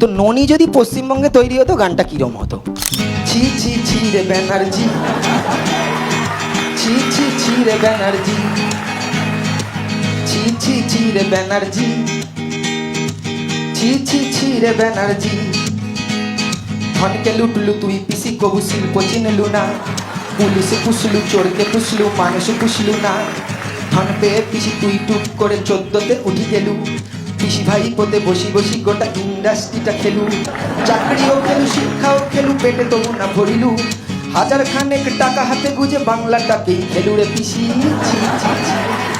তো ননি যদি পশ্চিমবঙ্গে তৈরি হতো, গানটা কিরম হতো? ছি ছি ছি রে ব্যানার্জি। ছি ছি ছি রে ব্যানার্জি। ছি ছি ছি রে ব্যানার্জি। ছি ছি ছি রে ব্যানার্জি। ধনকে লুটলু, তুই পিসি কবু শিল্প চিনলু না। পুলিশে পুষলু, চোরকে পুষলু, মানুষ পুষলু না। ধন পেয়ে পিসি, তুই টুক করে চোদ্দতে উঠি গেলু। পিসি ভাই পোতে বসি বসি গোটা ইন্ডাস্ট্রিটা খেলু। চাকরিও খেলু, শিক্ষাও খেলু, পেটে তবু না ভরিলু। হাজার খানেক টাকা হাতে গুজে বাংলাটাকেই খেলুরে পিসি। ছি ছি ছি।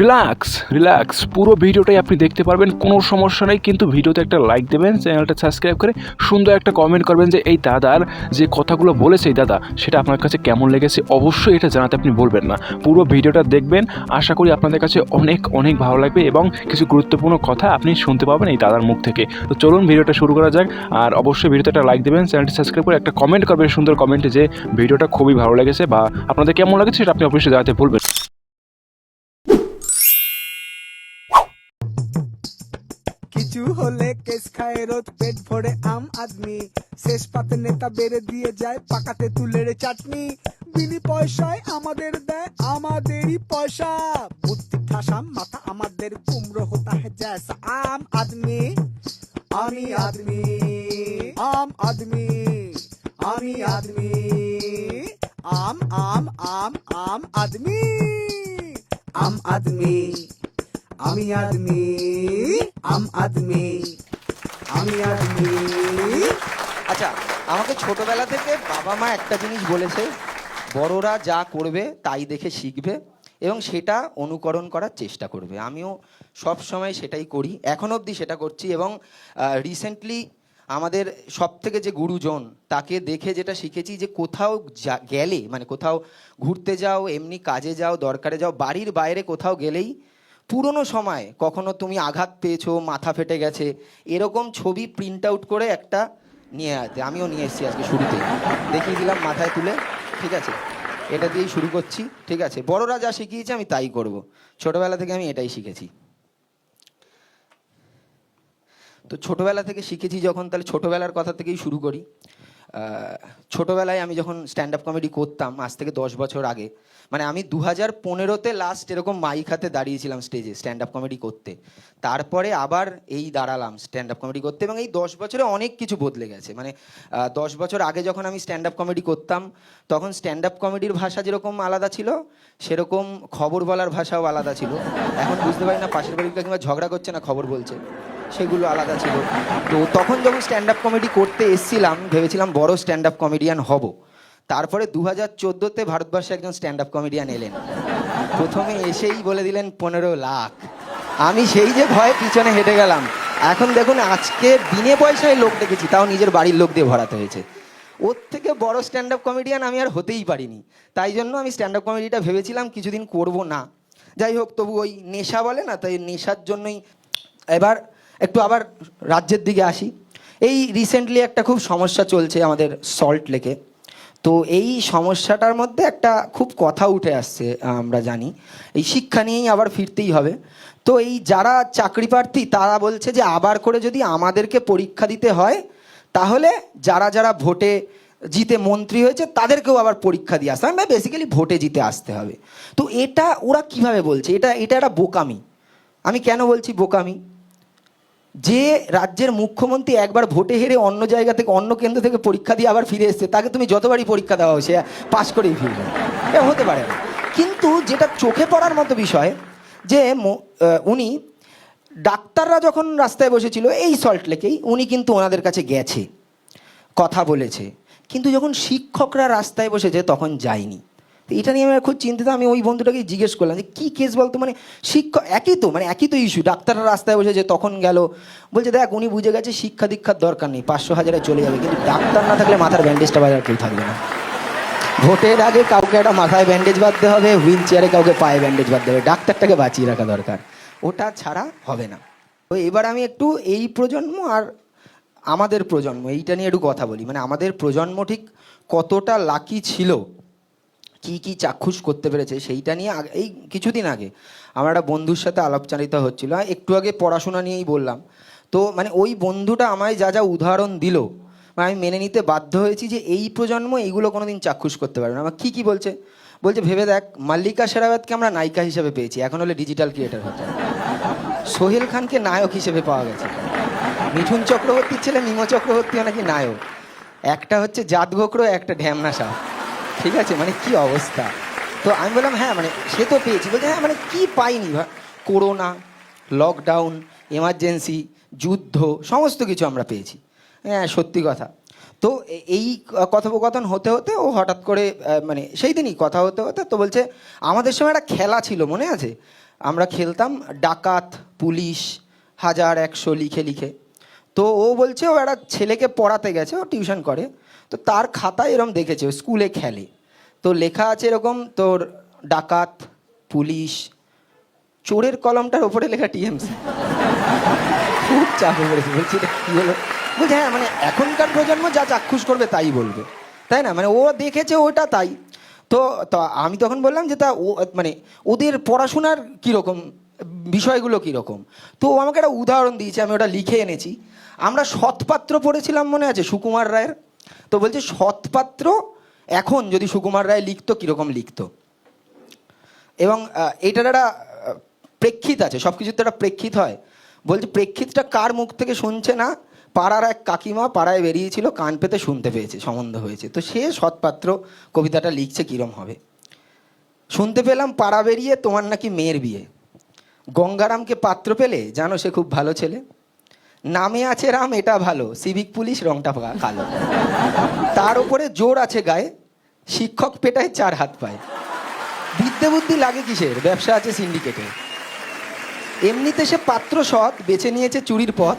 রিল্যাক্স রিল্যাক্স পুরো ভিডিওটাই আপনি দেখতে পারবেন, কোনো সমস্যা নেই। কিন্তু ভিডিওতে একটা লাইক দেবেন, চ্যানেলটা সাবস্ক্রাইব করে সুন্দর একটা কমেন্ট করবেন যে, এই দাদার যে কথাগুলো বলেছে এই দাদা, সেটা আপনার কাছে কেমন লেগেছে? অবশ্যই এটা জানাতে আপনি বলবেন না। পুরো ভিডিওটা দেখবেন, আশা করি আপনাদের কাছে অনেক অনেক ভালো লাগবে এবং কিছু গুরুত্বপূর্ণ কথা আপনি শুনতে পাবেন এই দাদার মুখ থেকে। তো চলুন ভিডিওটা শুরু করা যাক, আর অবশ্যই ভিডিওতে একটা লাইক দেবেন, চ্যানেলটি সাবস্ক্রাইব করে একটা কমেন্ট করবেন সুন্দর কমেন্টে যে, ভিডিওটা খুবই ভালো লেগেছে বা আপনাদের কেমন লাগেছে সেটা আপনি অবশ্যই জানাতে ভুলবেন কিছু হলে কেস খায় রোজ পেট ভরে আম আদমি শেষ পাতে নেতা বেড়ে দিয়ে যায় পাকাতে তুলের চাটনি বিনি পয়সায় আমাদের দেয় আমাদেরই পয়সা বুদ্ধি ঠাসা মাথা আমাদের কুমড়ো হতা है जैसा আম আদমি আমি আদমি আম আদমি আমি আদমি আম আম আম আম আদমি আম আদমি আমি আদমি, আম আদমি, আমি আদমি। আচ্ছা আমাকে ছোটবেলা থেকে বাবা মা একটা জিনিস বলেছে, বড়রা যা করবে তাই দেখে শিখবে এবং সেটা অনুকরণ করার চেষ্টা করবে। আমিও সব সময় সেটাই করি। এখন অবধি সেটা করছি এবং রিসেন্টলি আমাদের সব থেকে যে গুরুজন, তাকে দেখে যেটা শিখেছি যে কোথাও গেলে মানে কোথাও ঘুরতে যাও, এমনি কাজে যাও, দরকারে যাও, বাড়ির বাইরে কোথাও গেলেই পুরনো সময় কখনো তুমি আঘাত পেয়েছ, মাথা ফেটে গেছে, এরকম ছবি প্রিন্ট আউট করে একটা নিয়ে আসতে আমিও নিয়ে এসেছি আজকে শুরুতে। দেখিয়ে দিলাম মাথায় তুলে, ঠিক আছে? এটা দিয়েই শুরু করছি, ঠিক আছে? বড়রা যা শিখিয়েছে আমি তাই করব। ছোটবেলা থেকে আমি এটাই শিখেছি। তো ছোটবেলা থেকে শিখেছি যখন, তাহলে ছোটবেলার কথা থেকেই শুরু করি। ছোটবেলায় আমি যখন স্ট্যান্ড আপ কমেডি করতাম, আজ থেকে দশ বছর আগে মানে আমি দু হাজার পনেরোতে লাস্ট এরকম মাইক হাতে দাঁড়িয়েছিলাম স্টেজে স্ট্যান্ড আপ কমেডি করতে। তারপরে আবার এই দাঁড়ালাম স্ট্যান্ড আপ কমেডি করতে এবং এই দশ বছরে অনেক কিছু বদলে গেছে। মানে দশ বছর আগে যখন আমি স্ট্যান্ড আপ কমেডি করতাম, তখন স্ট্যান্ড আপ কমেডির ভাষা যেরকম আলাদা ছিল, সেরকম খবর বলার ভাষাও আলাদা ছিল। এখন বুঝতে পারি না, পাশের বাড়ির কিংবা ঝগড়া করছে না, খবর বলছে। সেগুলো আলাদা ছিল। তো তখন যখন স্ট্যান্ড আপ কমেডি করতে এসছিলাম, ভেবেছিলাম বড় স্ট্যান্ড আপ কমেডিয়ান হব। তারপরে দু হাজার চোদ্দোতে ভারতবর্ষে একজন স্ট্যান্ড আপ কমেডিয়ান এলেন। প্রথমে এসেই বলে দিলেন, পনেরো লাখ। আমি সেই যে ভয়ে পিছনে হেঁটে গেলাম। এখন দেখুন, আজকে বিনে পয়সায় লোক দেখেছি, তাও নিজের বাড়ির লোক দিয়ে ভরাতে হয়েছে। ওর থেকে বড় স্ট্যান্ড আপ কমেডিয়ান আমি আর হতেই পারিনি। তাই জন্য আমি স্ট্যান্ড আপ কমেডিটা ভেবেছিলাম কিছুদিন করব না। যাই হোক, তবু ওই নেশা বলে না, তাই নেশার জন্যই এবার একটু আবার রাজ্যের দিকে আসি। এই রিসেন্টলি একটা খুব সমস্যা চলছে আমাদের সল্ট লেকে তো এই সমস্যাটার মধ্যে একটা খুব কথা উঠে আসছে, আমরা জানি। এই শিক্ষা নিয়েই আবার ফিরতেই হবে। তো এই যারা চাকরি প্রার্থী, তারা বলছে যে আবার করে যদি আমাদেরকে পরীক্ষা দিতে হয়, তাহলে যারা যারা ভোটে জিতে মন্ত্রী হয়েছে, তাদেরকেও আবার পরীক্ষা দিয়ে আসতে হবে। মানে বেসিক্যালি ভোটে জিতে আসতে হবে। তো এটা ওরা কীভাবে বলছে? এটা এটা একটা বোকামি। আমি কেন বলছি বোকামি? যে রাজ্যের মুখ্যমন্ত্রী একবার ভোটে হেরে অন্য জায়গা থেকে, অন্য কেন্দ্র থেকে পরীক্ষা দিয়ে আবার ফিরে এসছে, তাকে তুমি যতবারই পরীক্ষা দেওয়া হয় সে পাশ করেই ফিরবে। এ হতে পারে কিন্তু যেটা চোখে পড়ার মতো বিষয়, যে উনি ডাক্তাররা যখন রাস্তায় বসেছিল, এই সল্ট লেকেই উনি কিন্তু ওনাদের কাছে গেছে, কথা বলেছে। কিন্তু যখন শিক্ষকরা রাস্তায় বসেছে, তখন যায়নি। তো এটা নিয়ে আমি খুব চিন্তিত, আমি ওই বন্ধুটাকে জিজ্ঞেস করলাম যে, কী কেস বলতো? মানে শিক্ষক একই তো মানে একই তো ইস্যু ডাক্তাররা রাস্তায় বসেছে তখন গেল, বলছে, দেখ, উনি বুঝে গেছে শিক্ষা দীক্ষার দরকার নেই, পাঁচশো হাজারে চলে যাবে, কিন্তু ডাক্তার না থাকলে মাথার ব্যান্ডেজটা বাজার কেউ থাকবে না। ভোটের আগে কাউকে একটা মাথায় ব্যান্ডেজ বাঁধতে হবে হুইল চেয়ারে কাউকে পায়ে ব্যান্ডেজ বাঁধতে হবে, ডাক্তারটাকে বাঁচিয়ে রাখা দরকার। ওটা ছাড়া হবে না। তো এবার আমি একটু এই প্রজন্ম আর আমাদের প্রজন্ম, এইটা নিয়ে একটু কথা বলি। মানে আমাদের প্রজন্ম ঠিক কতটা লাকি ছিল কি কি চাক্ষুষ করতে পেরেছে সেইটা নিয়ে এই কিছুদিন আগে আমার একটা বন্ধুর সাথে আলাপচারিতা হচ্ছিল। একটু আগে পড়াশোনা নিয়েই বললাম। তো মানে ওই বন্ধুটা আমায় যা যা উদাহরণ দিল মানে আমি মেনে নিতে বাধ্য হয়েছি যে এই প্রজন্ম এইগুলো কোনো দিন চাক্ষুষ করতে পারবে না। আমার কী কী বলছে? বলছে, ভেবে দেখ, মাল্লিকা শেরাওয়াতকে আমরা নায়িকা হিসেবে পেয়েছি। এখন হলে ডিজিটাল ক্রিয়েটার হতে সোহেল খানকে নায়ক হিসেবে পাওয়া গেছে। মিঠুন চক্রবর্তীর ছেলে মিমো চক্রবর্তীও নাকি নায়ক। একটা হচ্ছে জাত গোকরো একটা ঢ্যামনা সাহ ঠিক আছে মানে কি অবস্থা? তো আমি বললাম হ্যাঁ মানে সে তো পেয়েছি। বলছে হ্যাঁ মানে কি পাইনি? করোনা লকডাউন এমার্জেন্সি যুদ্ধ, সমস্ত কিছু আমরা পেয়েছি। হ্যাঁ সত্যি কথা। তো এই কথোপকথন হতে হতে ও হঠাৎ করে মানে সেই দিনই কথা হতে হতে তো বলছে, আমাদের সময় একটা খেলা ছিল, মনে আছে? আমরা খেলতাম ডাকাত, পুলিশ, হাজার একশো লিখে লিখে। তো ও বলছে, ও একটা ছেলেকে পড়াতে গেছে, ও টিউশন করে। তো তার খাতায় এরকম দেখেছে স্কুলে খেলে। তো লেখা আছে এরকম, তোর ডাকাত, পুলিশ, চোরের কলমটার ওপরে লেখা টিএমসি। খুব চাপে পড়েছে, বলছি হলো? বলছে হ্যাঁ মানে এখনকার প্রজন্ম যা চাক্ষুষ করবে তাই বলবে। তাই না? মানে ও দেখেছে ওটা তাই। তো তো আমি তখন বললাম যে তা ও মানে ওদের পড়াশোনার কীরকম, বিষয়গুলো কীরকম? তো ও আমাকে একটা উদাহরণ দিয়েছে, আমি ওটা লিখে এনেছি। আমরা সৎপাত্র পড়েছিলাম মনে আছে, সুকুমার রায়ের? তো বলছে, সৎপাত্র এখন যদি সুকুমার রায় লিখতো, কীরকম লিখতো? এবং এটার একটা প্রেক্ষিত আছে সব কিছুতে একটা প্রেক্ষিত হয়। বলছে, প্রেক্ষিতটা কার মুখ থেকে শুনছে না? পাড়ার এক কাকিমা পাড়ায় বেরিয়েছিল, কান পেতে শুনতে পেয়েছে, সম্বন্ধ হয়েছে। তো সে সৎপাত্র কবিতাটা লিখছে, কীরম হবে? শুনতে পেলাম, পাড়া বেরিয়ে তোমার নাকি মেয়ের বিয়ে। গঙ্গারামকে পাত্র পেলে? জানো সে খুব ভালো ছেলে। নামে আছে রাম এটা ভালো। সিভিক পুলিশ রংটা কালো। তার উপরে জোর আছে গায়ে শিক্ষক পেটায় চার হাত পায়। বিদ্যে বুদ্ধি লাগে কিসের? ব্যবসা আছে সিন্ডিকেটে এমনিতে সে পাত্র সৎ বেছে নিয়েছে চুরির পথ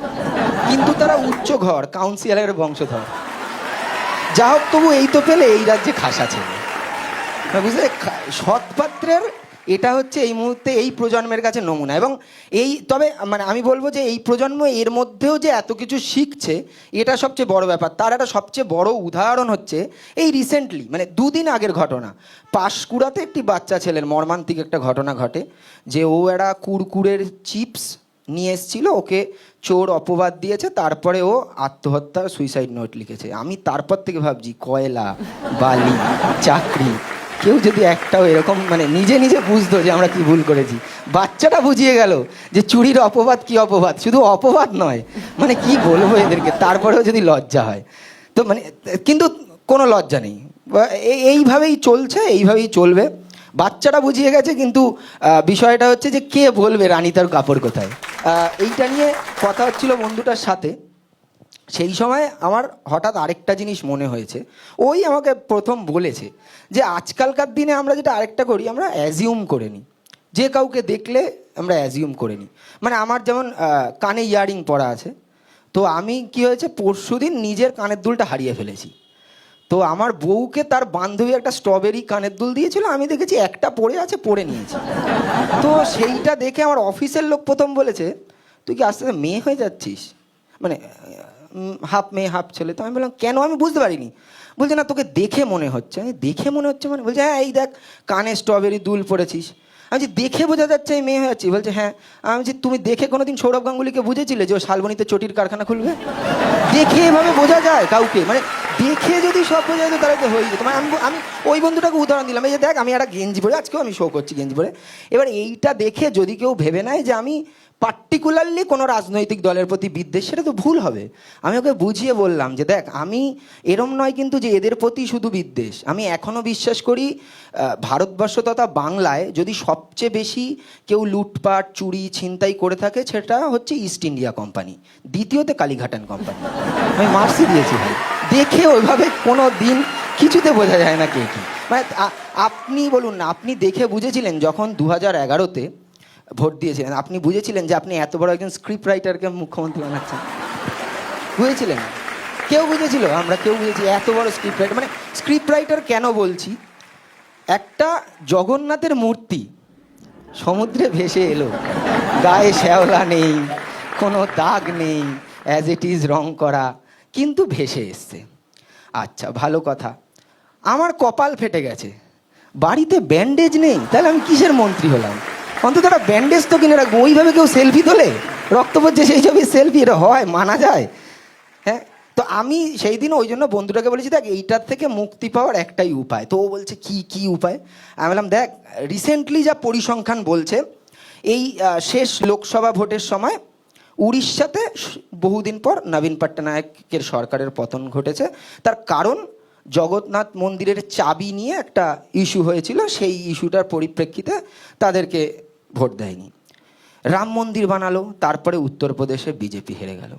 কিন্তু তারা উচ্চ ঘর কাউন্সিলরের বংশধর। যা হোক তবু এই তো পেলে এই রাজ্যে খাসা না, বুঝলে সৎ পাত্রের এটা হচ্ছে এই মুহূর্তে এই প্রজন্মের কাছে নমুনা। এবং এই, তবে মানে আমি বলব যে এই প্রজন্ম এর মধ্যেও যে এত কিছু শিখছে, এটা সবচেয়ে বড় ব্যাপার। তার একটা সবচেয়ে বড় উদাহরণ হচ্ছে এই রিসেন্টলি মানে দুদিন আগের ঘটনা। পাশকুড়াতে একটি বাচ্চা ছেলের মর্মান্তিক একটা ঘটনা ঘটে, যে ও একটা কুরকুরের চিপস নিয়ে এসেছিল, ওকে চোর অপবাদ দিয়েছে, তারপরে ও আত্মহত্যার সুইসাইড নোট লিখেছে। আমি তারপর থেকে ভাবছি, কয়লা, বালি, চাকরি কেউ যদি একটাও এরকম মানে নিজে নিজে বুঝতো যে আমরা কি ভুল করেছি, বাচ্চাটা বুঝিয়ে গেল যে চুরির অপবাদ কি অপবাদ? শুধু অপবাদ নয় মানে কি বলব এদেরকে? তারপরেও যদি লজ্জা হয়, তো মানে কিন্তু কোনো লজ্জা নেই। এই- এইভাবেই চলছে, এইভাবেই চলবে। বাচ্চাটা বুঝিয়ে গেছে, কিন্তু বিষয়টা হচ্ছে যে কে বলবে রানী তার কাপড় কোথায়? এইটা নিয়ে কথা হচ্ছিল বন্ধুটার সাথে। সেই সময় আমার হঠাৎ আরেকটা জিনিস মনে হয়েছে। ওই আমাকে প্রথম বলেছে যে, আজকালকার দিনে আমরা যেটা আরেকটা করি, আমরা অ্যাজিউম করে নিই। যে কাউকে দেখলে আমরা অ্যাজিউম করে নিই। মানে আমার যেমন কানে ইয়ারিং পরা আছে, তো আমি কি হয়েছে পরশুদিন নিজের কানের দুলটা হারিয়ে ফেলেছি। তো আমার বউকে তার বান্ধবী একটা স্ট্রবেরি কানের দুল দিয়েছিল, আমি দেখেছি একটা পড়ে আছে পড়ে নিয়েছি। তো সেইটা দেখে আমার অফিসের লোক প্রথম বলেছে, তুই কি আস্তে আস্তে মেয়ে হয়ে যাচ্ছিস? মানে হাফ মেয়ে হাফ ছেলে। তো আমি বললাম কেন? আমি বুঝতে পারিনি। বলছে না তোকে দেখে মনে হচ্ছে। আমি দেখে মনে হচ্ছে মানে? বলছে হ্যাঁ এই দেখ কানে স্ট্রবেরি দুল পড়েছিস। আমি বলছি, দেখে বোঝা যাচ্ছে এই মেয়ে হয়ে যাচ্ছি। বলছে হ্যাঁ। আমি বলছি তুমি দেখে কোনোদিন সৌরভ গাঙ্গুলিকে বুঝেছিলে যে ও শালবনিতে চটির কারখানা খুলবে? দেখে এভাবে বোঝা যায় কাউকে। মানে দেখে যদি সব বোঝা যেত তাহলে তো হয়ে যেত। মানে আমি আমি ওই বন্ধুটাকে উদাহরণ দিলাম এই যে দেখ আমি একটা গেঞ্জি পরে আজকেও আমি শো করছি গেঞ্জি পরে। এবার এইটা দেখে যদি কেউ ভেবে নেয় যে আমি পার্টিকুলারলি কোনো রাজনৈতিক দলের প্রতি বিদ্বেষ, সেটা তো ভুল হবে। আমি ওকে বুঝিয়ে বললাম যে, দেখ, আমি এরম নয় কিন্তু যে এদের প্রতি শুধু বিদ্বেষ। আমি এখনও বিশ্বাস করি ভারতবর্ষ তথা বাংলায় যদি সবচেয়ে বেশি কেউ লুটপাট, চুরি, ছিনতাই করে থাকে, সেটা হচ্ছে ইস্ট ইন্ডিয়া কোম্পানি দ্বিতীয়তে কালীঘাটান কোম্পানি আমি মার্সি দিয়েছি ভাই। দেখে ওইভাবে কোনো দিন কিছুতে বোঝা যায় না কে কি। মানে আপনি বলুন না, আপনি দেখে বুঝেছিলেন যখন দু হাজার এগারোতে ভোট দিয়েছিলেন। আপনি বুঝেছিলেন যে আপনি এত বড় একজন স্ক্রিপ্ট রাইটারকে মুখ্যমন্ত্রী বানাচ্ছেন? বুঝেছিলেন? কেউ বুঝেছিল? আমরা কেউ বুঝেছি, এত বড় স্ক্রিপ্ট রাইটার মানে স্ক্রিপ্ট রাইটার কেন বলছি? একটা জগন্নাথের মূর্তি সমুদ্রে ভেসে এলো। গায়ে শ্যাওলা নেই, কোনো দাগ নেই অ্যাজ ইট ইজ রং করা, কিন্তু ভেসে এসছে। আচ্ছা ভালো কথা। আমার কপাল ফেটে গেছে। বাড়িতে ব্যান্ডেজ নেই, তাহলে আমি কিসের মন্ত্রী হলাম? অন্তত একটা ব্যান্ডেজ তো কিনে রাখব, ওইভাবে কেউ সেলফি তোলে? রক্ত পড়ছে, সেই ছবি সেলফি এটা হয়, মানা যায়। হ্যাঁ? তো আমি সেই দিন ওই জন্য বন্ধুটাকে বলেছি, দেখ, এইটার থেকে মুক্তি পাওয়ার একটাই উপায়। তো ও বলছে, কি কি উপায়? আমি বললাম, দেখ রিসেন্টলি যা পরিসংখ্যান বলছে, এই শেষ লোকসভা ভোটের সময় উড়িষ্যাতে বহুদিন পর নবীন পট্টনায়কের সরকারের পতন ঘটেছে। তার কারণ, জগন্নাথ মন্দিরের চাবি নিয়ে একটা ইস্যু হয়েছিল, সেই ইস্যুটার পরিপ্রেক্ষিতে তাদেরকে ভোট দেয়নি। রাম মন্দির বানালো, তারপরে উত্তরপ্রদেশে বিজেপি হেরে গেল।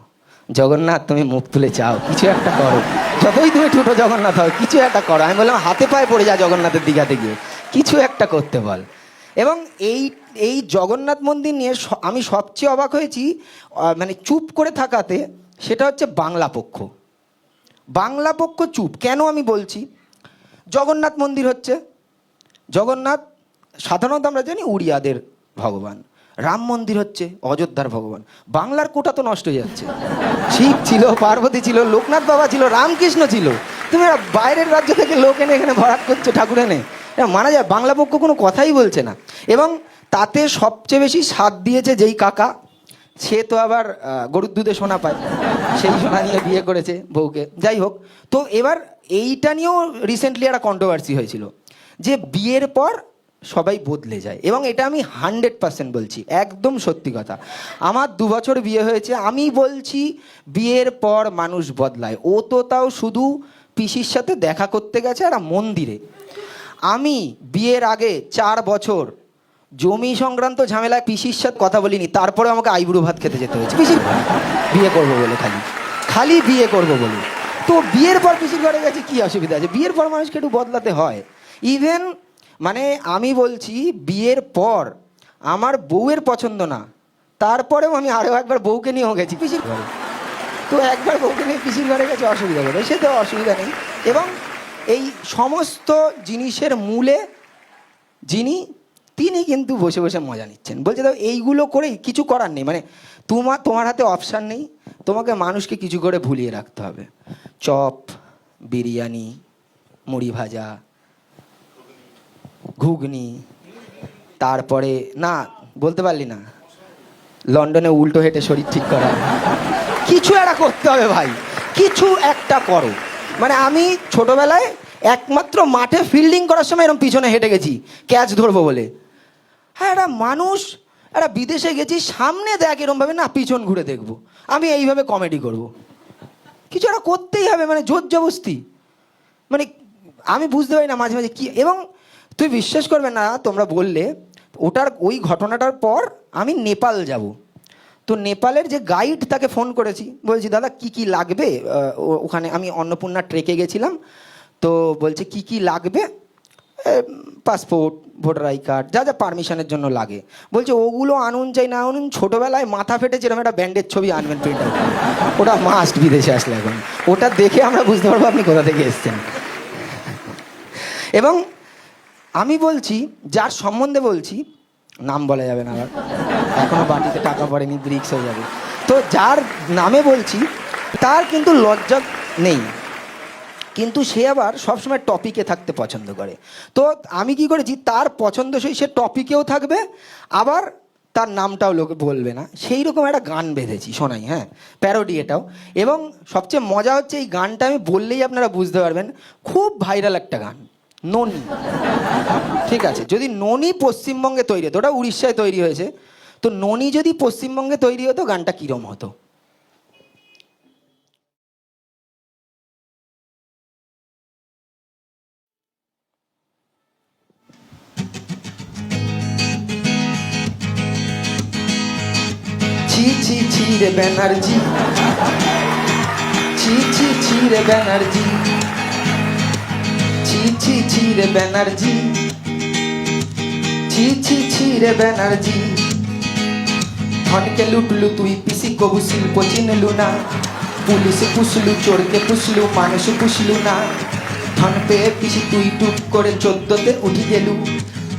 জগন্নাথ, তুমি মুখ তুলে চাও কিছু একটা করো। যতই তুমি ছোট জগন্নাথ হও কিছু একটা করো। আমি বললাম, হাতে পায়ে পড়ে যা জগন্নাথের দিঘাতে গিয়ে, কিছু একটা করতে বল। এবং এই এই জগন্নাথ মন্দির নিয়ে আমি সবচেয়ে অবাক হয়েছি মানে চুপ করে থাকাতে, সেটা হচ্ছে বাংলা পক্ষ। বাংলা পক্ষ চুপ। কেন আমি বলছি? জগন্নাথ মন্দির হচ্ছে, জগন্নাথ, সাধারণত আমরা জানি উড়িয়াদের ভগবান। রাম মন্দির হচ্ছে অযোধ্যার ভগবান। বাংলার কোটা তো নষ্ট হয়ে যাচ্ছে। শিব ছিল, পার্বতী ছিল, লোকনাথ বাবা ছিল, রামকৃষ্ণ ছিল। তুমি বাইরের রাজ্য থেকে লোক এনে এখানে ভরাট করছ ঠাকুর এনে। মানা যায়, বাংলা পক্ষ কোনো কথাই বলছে না। এবং তাতে সবচেয়ে বেশি স্বাদ দিয়েছে যেই কাকা, সে তো আবার গরুর দুধে সোনা পায়। সেই সোনা নিয়ে বিয়ে করেছে বউকে। যাই হোক, তো এবার এইটা নিয়েও রিসেন্টলি একটা কন্ট্রোভার্সি হয়েছিল। যে বিয়ের পর সবাই বদলে যায়। এবং এটা আমি হান্ড্রেড পার্সেন্ট বলছি, একদম সত্যি কথা। আমার দু বছর বিয়ে হয়েছে আমি বলছি বিয়ের পর মানুষ বদলায়। ও তো তাও শুধু পিসির সাথে দেখা করতে গেছে আর মন্দিরে। আমি বিয়ের আগে চার বছর জমি সংক্রান্ত ঝামেলায় পিসির সাথে কথা বলিনি, তারপরে আমাকে আইবুড়ো ভাত খেতে যেতে হয়েছে। পিসির বিয়ে করব বলে খালি খালি বিয়ে করব বলে। তো বিয়ের পর পিসির ঘরে গেছে, কি অসুবিধা আছে? বিয়ের পর মানুষকে একটু বদলাতে হয়। ইভেন মানে আমি বলছি বিয়ের পর আমার বউয়ের পছন্দ না, তারপরেও আমি আরও একবার বউকে নিয়েও গেছি, পিসির ঘরে তো একবার বউকে নিয়ে পিসির ঘরে গেছে অসুবিধা করে সে তো অসুবিধা নেই। এবং এই সমস্ত জিনিসের মূলে যিনি, তিনি কিন্তু বসে বসে মজা নিচ্ছেন। বলছে, দাও, এইগুলো করেই কিছু করার নেই। মানে তোমার তোমার হাতে অপশান নেই, তোমাকে মানুষকে কিছু করে ভুলিয়ে রাখতে হবে। চপ, বিরিয়ানি, মুড়ি ভাজা ঘুগনি, তারপরে, না, বলতে পারলি না। লন্ডনে উল্টো হেঁটে শরীর ঠিক করা। কিছু একটা করতে হবে ভাই, কিছু একটা করো। মানে আমি ছোটবেলায় একমাত্র মাঠে ফিল্ডিং করার সময় এরকম পিছনে হেঁটে গেছি ক্যাচ ধরবো বলে। হ্যাঁ একটা মানুষ, একটা বিদেশে গেছি, সামনে দেখ এরমভাবে, না, পিছন ঘুরে দেখব। আমি এইভাবে কমেডি করব। কিছু একটা করতেই হবে মানে জোর জবস্তি মানে আমি বুঝতে পারি না মাঝে মাঝে কি, এবং তুই বিশ্বাস করবে না, তোমরা বললে, ওটার ওই ঘটনাটার পর আমি নেপাল যাব। তো নেপালের যে গাইড তাকে ফোন করেছি, বলছি, দাদা, কি কি লাগবে? ওখানে আমি অন্নপূর্ণা ট্রেকে গেছিলাম, তো বলছে, কি কি লাগবে? পাসপোর্ট ভোটার আই কার্ড যা যা পারমিশনের জন্য লাগে। বলছে, ওগুলো আনুন চাই, না আনুন, ছোটোবেলায় মাথা ফেটে যেরকম একটা ব্যান্ডের ছবি আনবেন প্রিন্ট ওটা মাস্ট বিদেশে আসলে এখন। ওটা দেখে আমরা বুঝতে পারব আপনি কোথা থেকে এসছেন। এবং আমি বলছি, যার সম্বন্ধে বলছি, নাম বলা যাবে না আবার। এখনও বাটিতে টাকা পড়েনি ব্রিক্স হয়ে যাবে। তো যার নামে বলছি, তার কিন্তু লজ্জা নেই। কিন্তু সে আবার সবসময় টপিকে থাকতে পছন্দ করে। তো আমি কি করেছি, তার পছন্দসই সে টপিকেও থাকবে, আবার তার নামটাও লোকে বলবে না। সেই রকম একটা গান বেঁধেছি, শোনাই হ্যাঁ প্যারোডি এটাও। এবং সবচেয়ে মজা হচ্ছে, এই গানটা আমি বললেই আপনারা বুঝতে পারবেন, খুব ভাইরাল একটা গান। ননি। ঠিক আছে, যদি ননি পশ্চিমবঙ্গে তৈরি হতো, ওটা উড়িষ্যায় তৈরি হয়েছে, তো ননি যদি পশ্চিমবঙ্গে তৈরি হতো, গানটা কিরম হতো? ছি ছি রে ব্যানার্জি। ছি ছি ছি রে ব্যানার্জি। ছি ছি ছি রে ব্যানার্জি। ছি ছি ছি রে ব্যানার্জি। ধনকে লুটলু তুই পিসি কবু শিল্প চিনলু না। পুলিশ পুষলু, চোরকে পুষলু, মানুষ পুষলু না। ধন পেয়ে পিসি তুই টুক করে চোদ্দতে উঠি গেলু।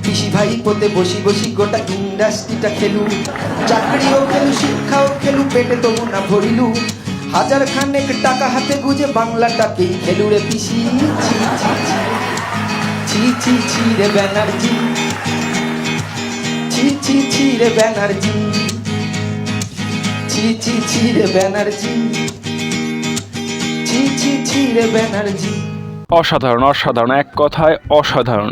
পিসি ভাই পোতে বসি বসি গোটা ইন্ডাস্ট্রিটা খেলু। চাকরিও খেলু, শিক্ষাও খেলু, পেটে তবু না ভরিলু। হাজার খানেক টাকা হাতে গুজে বাংলাটাকেই খেলু রে পিসি। ছি ছি ছি। ছি ছি ছি রে ব্যানার্জি। ছি ছি ছি রে ব্যানার্জি। ছি ছি ছি রে ব্যানার্জি। ছি ছি ছি রে ব্যানার্জি। অসাধারণ অসাধারণ, এক কথায় অসাধারণ।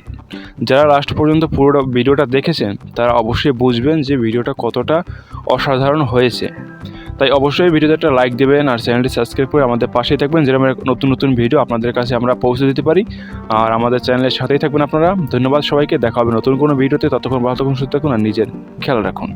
যারা লাস্ট পর্যন্ত পুরো ভিডিওটা দেখেছেন, তারা অবশ্যই বুঝবেন যে ভিডিওটা কতটা অসাধারণ হয়েছে। তাই অবশ্যই ভিডিওতে একটা লাইক দেবেন আর চ্যানেলটি সাবস্ক্রাইব করে আমাদের পাশেই থাকবেন। যেরকম নতুন নতুন ভিডিও আপনাদের কাছে আমরা পৌঁছে দিতে পারি। আর আমাদের চ্যানেলের সাথেই থাকবেন আপনারা। ধন্যবাদ সবাইকে। দেখা হবে নতুন কোনো ভিডিওতে ততক্ষণ ভালো থাকুন, সুস্থ থাকুন আর নিজের খেয়াল রাখুন।